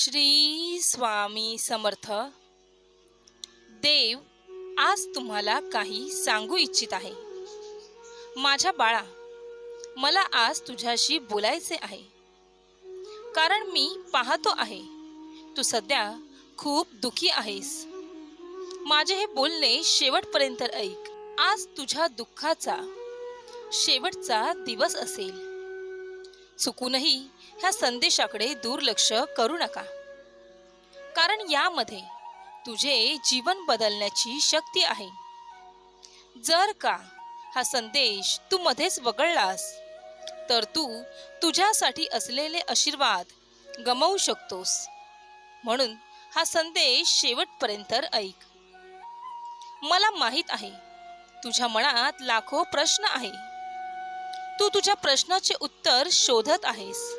श्री स्वामी समर्थ. देव आज तुम्हाला काही सांगू इच्छित आहे. माझ्या बाळा मला आज तुझ्याशी बोलायचे आहे. कारण मी पाहतो आहे तू सध्या खूप दुखी आहेस. माझे हे बोलणे शेवटपर्यंत ऐक. आज तुझ्या दुःखाचा शेवटचा दिवस असेल. चुकूनही ह्या संदेशाकडे दुर्लक्ष करू नका. कारण यामध्ये तुझे जीवन बदलण्याची शक्ती आहे. जर का हा संदेश तू मध्येच वगळलास तर तू तुझ्यासाठी असलेले आशीर्वाद गमावू शकतोस. म्हणून हा संदेश शेवटपर्यंत ऐक. मला माहीत आहे तुझ्या मनात लाखो प्रश्न आहे. तू तुझ्या प्रश्नाचे उत्तर शोधत आहेस.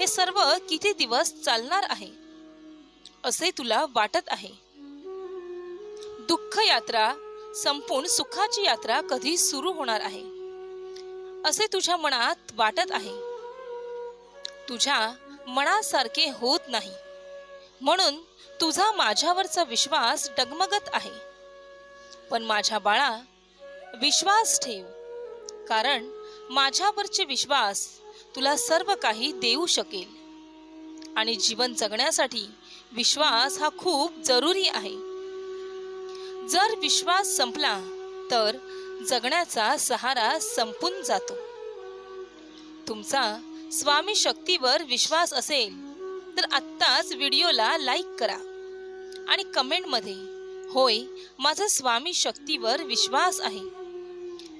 हे सर्व किती दिवस चालणार आहे? असे तुला वाटत आहे. दुःख यात्रा संपून सुखाची यात्रा कधी सुरू होणार आहे? असे तुझ्या मनात वाटत आहे. तुझ्या मनासारखे होत नाही. म्हणून तुझा माझ्यावरचा विश्वास डगमगत आहे. पण माझ्या बाळा विश्वास ठेव. कारण माझ्यावरचे विश्वास तुला सर्व काही देऊ शकेल. आणि जीवन जगण्यासाठी विश्वास हा खूप जरुरी आहे. जर विश्वास संपला तर जगण्याचा सहारा संपून जातो. तुमचा स्वामी शक्तीवर विश्वास असेल तर आत्ताच व्हिडिओला लाईक करा. आणि कमेंटमध्ये होय माझा स्वामी शक्तीवर विश्वास आहे.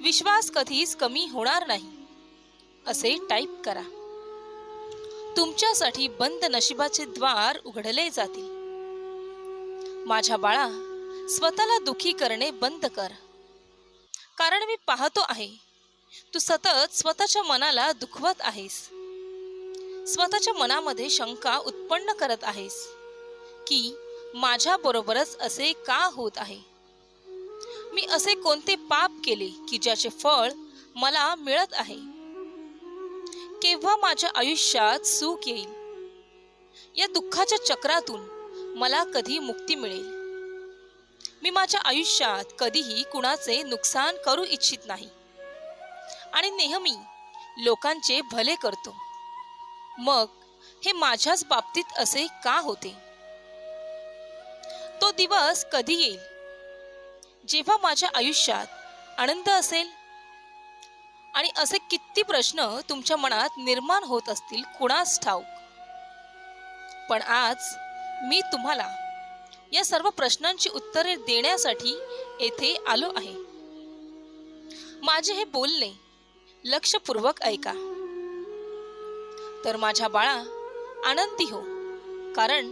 विश्वास कधीच कमी होणार नाही. असे टाईप करा. तुमच्यासाठी बंद नशिबाचे द्वार उघडले जातील. माझ्या बाळा स्वतःला दुखी करणे बंद कर. कारण मी पाहतो आहे तू सतत स्वतःच्या मनाला दुखवत आहेस. स्वतःच्या मनामध्ये शंका उत्पन्न करत आहेस की माझ्या बरोबरच असे का होत आहे? मी असे कोणते पाप केले की ज्याचे फळ मला मिळत आहे? केव्हा माझ्या आयुष्यात सुख येईल? या दुःखाच्या चक्रातून मला कधी मुक्ती मिळेल? मी माझ्या आयुष्यात कधीही कुणाचे नुकसान करू इच्छित नाही. आणि नेहमी लोकांचे भले करतो. मग हे माझ्याच बाबतीत असे का होते? तो दिवस कधी येईल? जेव्हा माझ्या आयुष्यात आनंद असेल आणि असे किती प्रश्न तुमच्या मनात निर्माण होत असतील कुणास ठाऊक? पण आज मी तुम्हाला या सर्व प्रश्नांची उत्तरे देण्यासाठी येथे आलो आहे. माझे हे बोलणे लक्षपूर्वक ऐका. तर माझ्या बाळा आनंदी हो कारण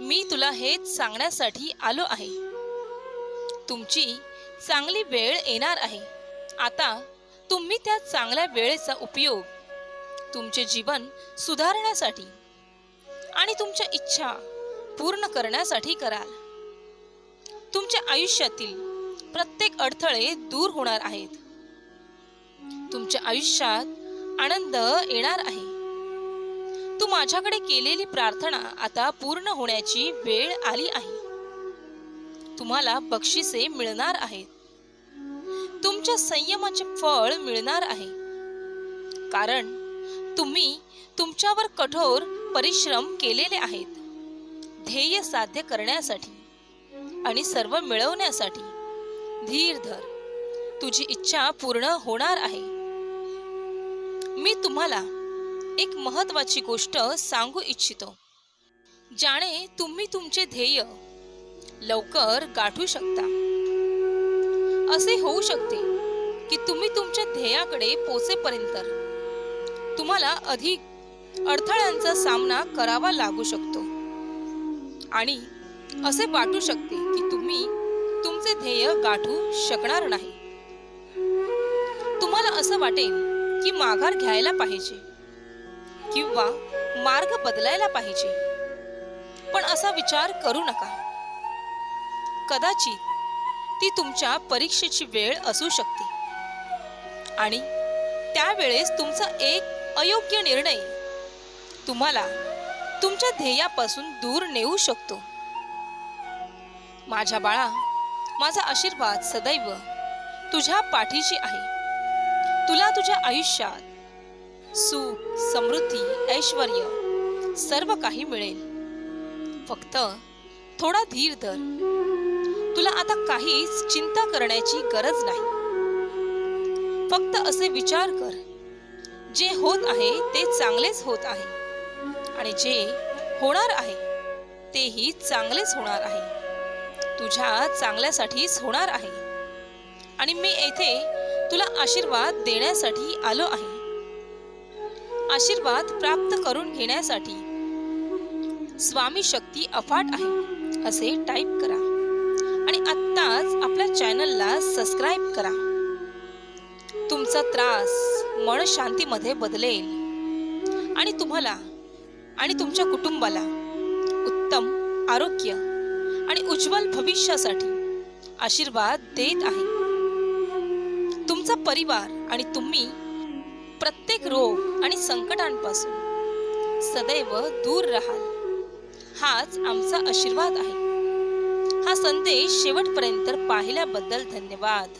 मी तुला हेच सांगण्यासाठी आलो आहे. तुमची चांगली वेळ येणार आहे. आता तुम्ही त्या चांगल्या वेळेचा उपयोग तुमचे जीवन सुधारण्यासाठी आणि तुमच्या इच्छा पूर्ण करण्यासाठी कराल. तुमच्या आयुष्यातील प्रत्येक अडथळे दूर होणार आहेत. तुमच्या आयुष्यात आनंद येणार आहे. तू माझ्याकडे केलेली प्रार्थना आता पूर्ण होण्याची वेळ आली आहे. तुम्हाला बक्षिसे मिळणार आहेत. तुमच्या संयमाचे फळ मिळणार आहे. कारण तुम्ही तुमच्यावर कठोर परिश्रम केलेले आहेत. ध्येय साध्य करण्यासाठी आणि सर्व मिळवण्यासाठी धीर धर. तुझी इच्छा पूर्ण होणार आहे. मी तुम्हाला एक महत्वाची गोष्ट सांगू इच्छितो. ज्याने तुम्ही तुमचे ध्येय लवकर गाठू शकता. असे होऊ शकते की तुम्ही तुमच्या ध्येयाकडे पोचेपर्यंत तुम्हाला अधिक अडथळ्यांचा सामना करावा लागू शकतो. आणि असे वाटू शकते की तुम्ही तुमचे ध्येय गाठू शकणार नाही. तुम्हाला असं वाटेल की माघार घ्यायला पाहिजे किंवा मार्ग बदलायला पाहिजे. पण असा विचार करू नका. कदाचित ती तुमच्या परीक्षेची वेळ असू शकते. आणि त्यावेळेस तुमचा एक अयोग्य निर्णय तुम्हाला तुमच्या ध्येयापासून दूर नेऊ शकतो. माझ्या बाळा माझा आशीर्वाद सदैव तुझ्या पाठीशी आहे. तुला तुझ्या आयुष्यात सुख समृद्धी ऐश्वर सर्व काही मिळेल. फक्त थोडा धीर धर. तुला आता काहीच चिंता करण्याची गरज नाही. फक्त असे विचार कर. जे होत आहे ते चांगलेच होत आहे. आणि जे होणार आहे तेही चांगलेच होणार आहे. तुझ्या चांगल्यासाठीच होणार आहे. आणि मी येथे तुला आशीर्वाद देण्यासाठी आलो आहे. आशीर्वाद प्राप्त करून घेण्यासाठी स्वामी शक्ती अफाट आहे असे टाईप करा. आणि आत्ताच आपल्या चॅनलला सबस्क्राईब करा. तुमचा त्रास मन शांतीमध्ये बदलेल. आणि तुम्हाला आणि तुमच्या कुटुंबाला उत्तम आरोग्य आणि उज्ज्वल भविष्यासाठी आशीर्वाद देत आहे. तुमचा परिवार आणि तुम्ही प्रत्येक रोग आणि संकटांपासून सदैव दूर राहाल. हाच आमचा आशीर्वाद आहे. हा संदेश शेवटपर्यंत पाहिल्याबद्दल धन्यवाद.